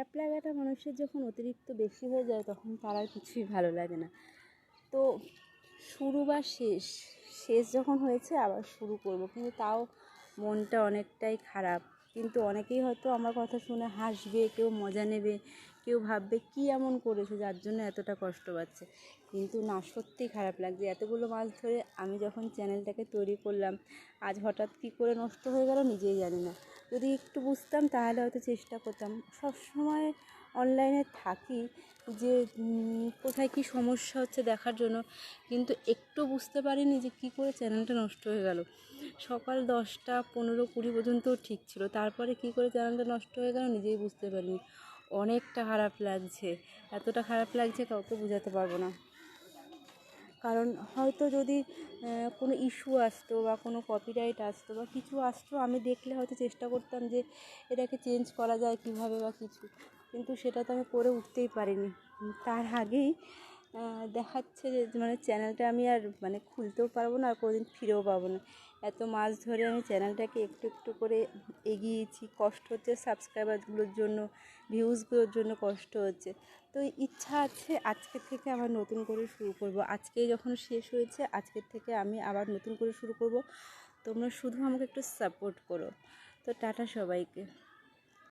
খারাপ লাগাটা মানুষের যখন অতিরিক্ত বেশি হয়ে যায়, তখন তার আর কিছুই ভালো লাগে না। তো শুরু বা শেষ শেষ যখন হয়েছে আবার শুরু করব। কিন্তু তাও মনটা অনেকটাই খারাপ। কিন্তু অনেকেই হয়তো আমার কথা শুনে হাসবে, কেউ মজা নেবে, কেউ ভাববে কী এমন করেছে যার জন্য এতটা কষ্ট পাচ্ছে। কিন্তু না, সত্যিই খারাপ লাগছে। এতগুলো মাছ ধরে আমি যখন চ্যানেলটাকে তৈরি করলাম, আজ হঠাৎ কী করে নষ্ট হয়ে গেল নিজেই জানি না। যদি একটু বুঝতাম তাহলে হয়তো চেষ্টা করতাম। সব সময় অনলাইনে থাকি যে কোথায় কী সমস্যা হচ্ছে দেখার জন্য। কিন্তু একটু বুঝতে পারিনি যে কী করে চ্যানেলটা নষ্ট হয়ে গেল। সকাল দশটা পনেরো কুড়ি পর্যন্তও ঠিক ছিল। তারপরে কী করে চ্যানেলটা নষ্ট হয়ে গেল নিজেই বুঝতে পারিনি। অনেকটা খারাপ লাগছে। এতটা খারাপ লাগছে কাউকে বোঝাতে পারব না। কারণ হয়তো যদি কোনো ইস্যু আসতো বা কোনো কপিরাইট আসতো বা কিছু আসতো, আমি দেখলে হয়তো চেষ্টা করতাম যে এটাকে চেঞ্জ করা যায় কীভাবে বা কিছু। কিন্তু সেটা তো আমি করে উঠতেই পারিনি। তার আগেই দেখাচ্ছে যে মানে চ্যানেলটা আমি আর মানে খুলতেও পারব না আর কোনোদিন ফিরেও পাবো না। এত মাছ ধরে আমি চ্যানেলটাকে একটু একটু করে এগিয়েছি কষ্ট হচ্ছে সাবস্ক্রাইবারগুলোর জন্য ভিউজগুলোর জন্য কষ্ট হচ্ছে। তো ইচ্ছা আছে আজকে থেকে আবার নতুন করে শুরু করব। আজকে যখন শেষ হয়েছে, আজকের থেকে আমি আবার নতুন করে শুরু করব। তোমরা শুধু আমাকে একটু সাপোর্ট করো। তো টাটা সবাইকে।